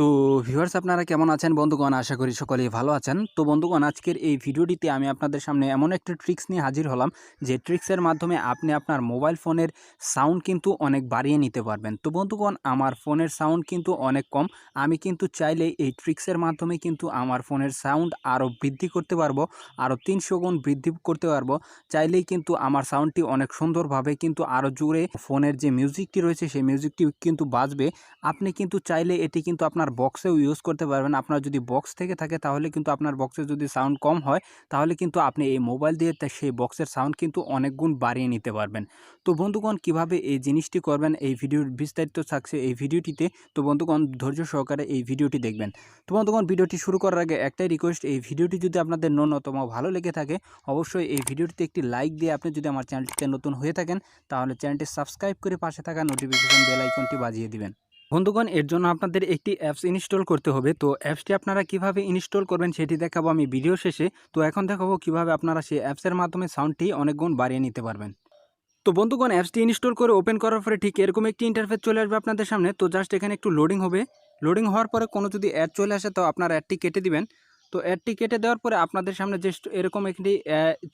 তো ভিউয়ার্স আপনারা কেমন আছেন? বন্ধুগণ, আশা করি সকলেই ভালো আছেন। তো বন্ধুগণ, আজকের এই ভিডিওটিতে আমি আপনাদের সামনে এমন একটা ট্রিক্স নিয়ে হাজির হলাম, যে ট্রিক্সের মাধ্যমে আপনি আপনার মোবাইল ফোনের সাউন্ড কিন্তু অনেক বাড়িয়ে নিতে পারবেন। তো বন্ধুগণ, আমার ফোনের সাউন্ড কিন্তু অনেক কম। আমি কিন্তু চাইলে এই ট্রিক্সের মাধ্যমে কিন্তু আমার ফোনের সাউন্ড আরও বৃদ্ধি করতে পারব, আরও তিনশো গুণ বৃদ্ধি করতে পারব। চাইলেই কিন্তু আমার সাউন্ডটি অনেক সুন্দরভাবে কিন্তু আরও জুড়ে ফোনের যে মিউজিকটি রয়েছে, সেই মিউজিকটি কিন্তু বাজবে। আপনি কিন্তু চাইলে এটি কিন্তু আপনার বক্সেও ইউজ করতে পারবেন। আপনার যদি বক্স থেকে থাকে, তাহলে কিন্তু আপনার বক্সে যদি সাউন্ড কম হয়, তাহলে কিন্তু আপনি এই মোবাইল দিয়ে সেই বক্সের সাউন্ড কিন্তু অনেক গুণ বাড়িয়ে নিতে পারবেন। তো বন্ধুগণ, কীভাবে এই জিনিসটি করবেন? এই ভিডিওর বিস্তারিত থাকছে এই ভিডিওটিতে। তো বন্ধুগণ, ধৈর্য সহকারে এই ভিডিওটি দেখবেন। তো বন্ধুগণ, ভিডিওটি শুরু করার আগে একটাই রিকোয়েস্ট এই ভিডিওটি যদি আপনাদের ন্যূনতম ভালো লেগে থাকে, অবশ্যই এই ভিডিওটিতে একটি লাইক দিয়ে আপনি যদি আমার চ্যানেলটিতে নতুন হয়ে থাকেন, তাহলে চ্যানেলটি সাবস্ক্রাইব করে পাশে থাকা নোটিফিকেশন বেল আইকনটি বাজিয়ে দিবেন। বন্ধুগণ, এর জন্য আপনাদের একটি অ্যাপস ইনস্টল করতে হবে। তো অ্যাপসটি আপনারা কীভাবে ইনস্টল করবেন সেটি দেখাবো আমি ভিডিও শেষে। তো এখন দেখাবো কীভাবে আপনারা সেই অ্যাপসের মাধ্যমে সাউন্ডটি অনেক গুণ বাড়িয়ে নিতে পারবেন। তো বন্ধুগণ অ্যাপসটি ইনস্টল করে ওপেন করার পরে ঠিক এরকম একটি ইন্টারফেস চলে আসবে আপনাদের সামনে। তো জাস্ট এখানে একটু লোডিং হবে। লোডিং হওয়ার পরে কোনো যদি অ্যাড চলে আসে তো আপনার অ্যাডটি কেটে দিবেন। তো অ্যাডটি কেটে দেওয়ার পরে আপনাদের সামনে জাস্ট এরকম একটি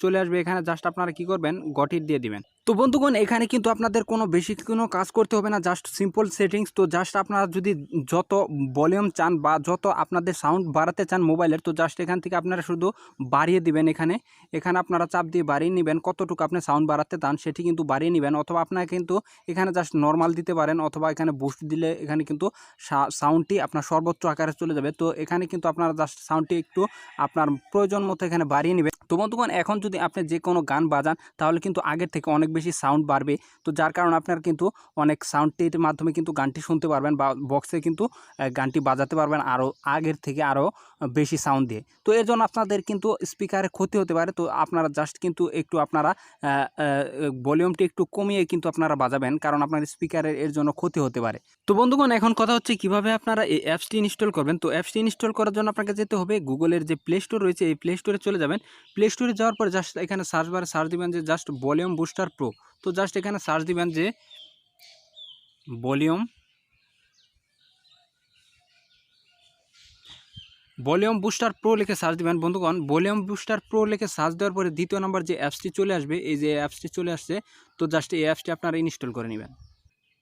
চলে আসবে। এখানে জাস্ট আপনারা কি করবেন গটির দিয়ে দিবেন। তো বন্ধুগণ, এখানে কিন্তু আপনাদের কোনো বেশি কোনো কাজ করতে হবে না জাস্ট সিম্পল সেটিংস তো জাস্ট আপনারা যদি যত ভলিউম চান বা যত আপনাদের সাউন্ড বাড়াতে চান মোবাইলের তো জাস্ট এখান থেকে আপনারা শুধু বাড়িয়ে দিবেন এখানে। এখানে আপনারা চাপ দিয়ে বাড়িয়ে নেবেন, কতটুকু আপনি সাউন্ড বাড়াতে চান সেটি কিন্তু বাড়িয়ে নেবেন। অথবা আপনারা কিন্তু এখানে জাস্ট নর্মাল দিতে পারেন, অথবা এখানে বুস্ট দিলে এখানে কিন্তু সাউন্ডটি আপনার সর্বোচ্চ আকারে চলে যাবে। তো এখানে কিন্তু আপনারা জাস্ট সাউন্ডটি একটু আপনার প্রয়োজন মতো এখানে বাড়িয়ে নেবেন। তো বন্ধুগণ, এখন যদি আপনি যে কোনো গান বাজান, তাহলে কিন্তু আগের থেকে অনেক বেশি সাউন্ড বাড়বে। তো যার কারণে আপনার কিন্তু অনেক সাউন্ডটির মাধ্যমে কিন্তু গানটি শুনতে পারবেন বা বক্সে কিন্তু গানটি বাজাতে পারবেন আরও আগের থেকে আরও বেশি সাউন্ড দিয়ে। তো এর জন্য আপনাদের কিন্তু স্পিকারে ক্ষতি হতে পারে। তো আপনারা জাস্ট কিন্তু একটু আপনারা ভলিউমটি একটু কমিয়ে কিন্তু আপনারা বাজাবেন কারণ আপনার স্পিকারের এর জন্য ক্ষতি হতে পারে। তো বন্ধুগণ, এখন কথা হচ্ছে কীভাবে আপনারা এই অ্যাপসটি ইনস্টল করবেন। তো অ্যাপসটি ইনস্টল করার জন্য আপনাকে যেতে হবে গুগলের যে প্লে স্টোর রয়েছে, এই প্লে স্টোরে চলে যাবেন। প্লে স্টোরে যাওয়ার পরে জাস্ট এখানে সার্চ বারে সার্চ দিবেন যে জাস্ট ভলিউম বুস্টার প্রো তো জাস্ট এখানে সার্চ দিবেন যে ভলিউম ভলিউম বুস্টার প্রো লিখে সার্চ দিবেন। বন্ধুগণ ভলিউম বুস্টার প্রো লিখে সার্চ দেওয়ার পরে দ্বিতীয় নম্বর যে অ্যাপসটি চলে আসবে, এই যে অ্যাপসটি চলে আসছে, তো জাস্ট এই অ্যাপসটি আপনারা ইনস্টল করে নেবেন।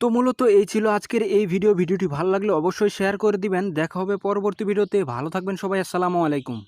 তো মূলত এই ছিল আজকের এই ভিডিও ভিডিওটি ভালো লাগলে অবশ্যই শেয়ার করে দিবেন। দেখা হবে পরবর্তী ভিডিওতে ভালো থাকবেন সবাই। আসসালামু আলাইকুম।